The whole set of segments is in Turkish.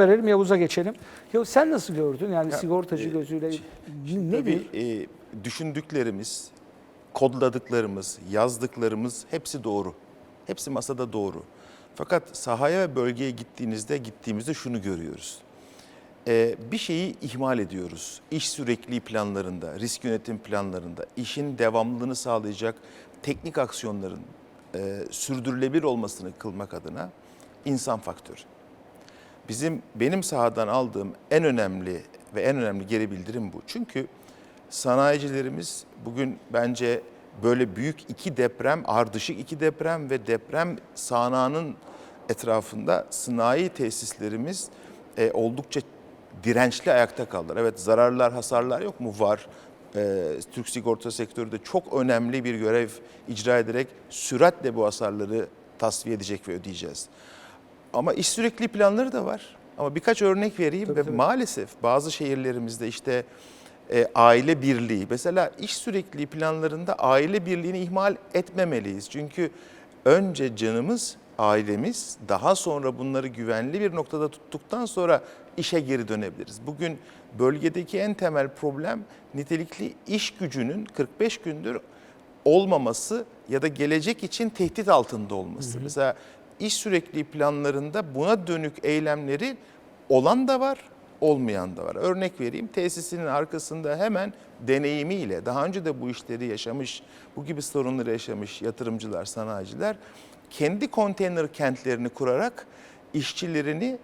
verelim Yavuz'a geçelim. Yavuz sen nasıl gördün? Yani sigortacı gözüyle nedir? Tabii e, düşündüklerimiz, kodladıklarımız, yazdıklarımız hepsi doğru. Hepsi masada doğru. Fakat sahaya ve bölgeye gittiğinizde gittiğimizde şunu görüyoruz. E, bir şeyi ihmal ediyoruz. İş sürekliliği planlarında, risk yönetim planlarında, işin devamlılığını sağlayacak teknik aksiyonların e, sürdürülebilir olmasını kılmak adına insan faktörü. Bizim benim sahadan aldığım en önemli ve en önemli geri bildirim bu. Çünkü sanayicilerimiz bugün bence böyle büyük iki deprem, ardışık iki deprem ve deprem sahnağının etrafında sanayi tesislerimiz e, oldukça dirençli ayakta kaldılar. Evet zararlar, hasarlar yok mu? Var. E, Türk sigorta sektörü de çok önemli bir görev icra ederek süratle bu hasarları tasfiye edecek ve ödeyeceğiz. Ama iş sürekli planları da var. Ama birkaç örnek vereyim Tabii, ve tabii. maalesef bazı şehirlerimizde işte e, aile birliği mesela iş sürekli planlarında aile birliğini ihmal etmemeliyiz. Çünkü önce canımız, ailemiz daha sonra bunları güvenli bir noktada tuttuktan sonra işe geri dönebiliriz. Bugün bölgedeki en temel problem nitelikli iş gücünün 45 gündür olmaması ya da gelecek için tehdit altında olması. Mesela iş sürekli planlarında buna dönük eylemleri olan da var, olmayan da var. Örnek vereyim tesisinin arkasında hemen deneyimiyle daha önce de bu işleri yaşamış, bu gibi sorunları yaşamış yatırımcılar, sanayiciler kendi konteyner kentlerini kurarak işçilerini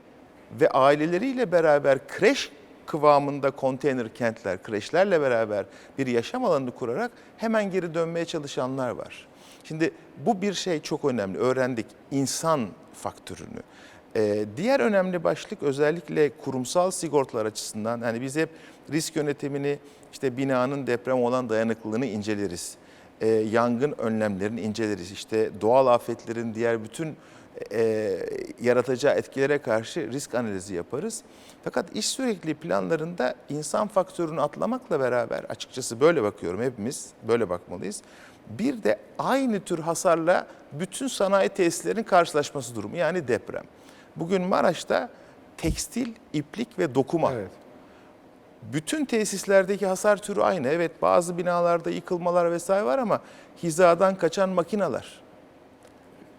ve aileleriyle beraber kreş kıvamında konteyner kentler, kreşlerle beraber bir yaşam alanını kurarak hemen geri dönmeye çalışanlar var. Şimdi bu bir şey çok önemli. Öğrendik insan faktörünü. Ee, diğer önemli başlık özellikle kurumsal sigortalar açısından. Yani biz hep risk yönetimini işte binanın deprem olan dayanıklılığını inceleriz. Ee, yangın önlemlerini inceleriz. İşte doğal afetlerin diğer bütün e, yaratacağı etkilere karşı risk analizi yaparız. Fakat iş sürekli planlarında insan faktörünü atlamakla beraber açıkçası böyle bakıyorum hepimiz böyle bakmalıyız. Bir de aynı tür hasarla bütün sanayi tesislerinin karşılaşması durumu yani deprem. Bugün Maraş'ta tekstil, iplik ve dokuma Evet. bütün tesislerdeki hasar türü aynı. Evet bazı binalarda yıkılmalar vesaire var ama hizadan kaçan makineler.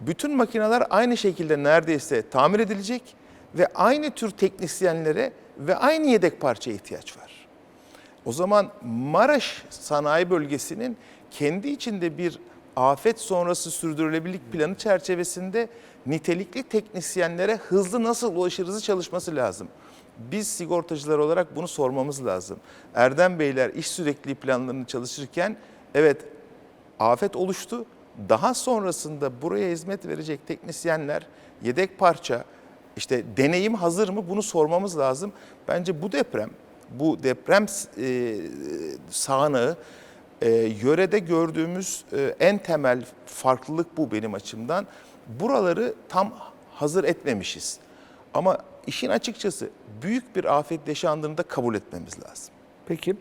Bütün makineler aynı şekilde neredeyse tamir edilecek ve aynı tür teknisyenlere ve aynı yedek parçaya ihtiyaç var. O zaman Maraş sanayi bölgesinin kendi içinde bir afet sonrası sürdürülebilirlik planı çerçevesinde nitelikli teknisyenlere hızlı nasıl ulaşırızı çalışması lazım. Biz sigortacılar olarak bunu sormamız lazım. Erdem Beyler iş sürekli planlarını çalışırken evet afet oluştu. Daha sonrasında buraya hizmet verecek teknisyenler, yedek parça, işte deneyim hazır mı bunu sormamız lazım. Bence bu deprem, bu deprem e, sahnağı e, yörede gördüğümüz e, en temel farklılık bu benim açımdan. Buraları tam hazır etmemişiz. Ama işin açıkçası büyük bir afet yaşandığını da kabul etmemiz lazım. Peki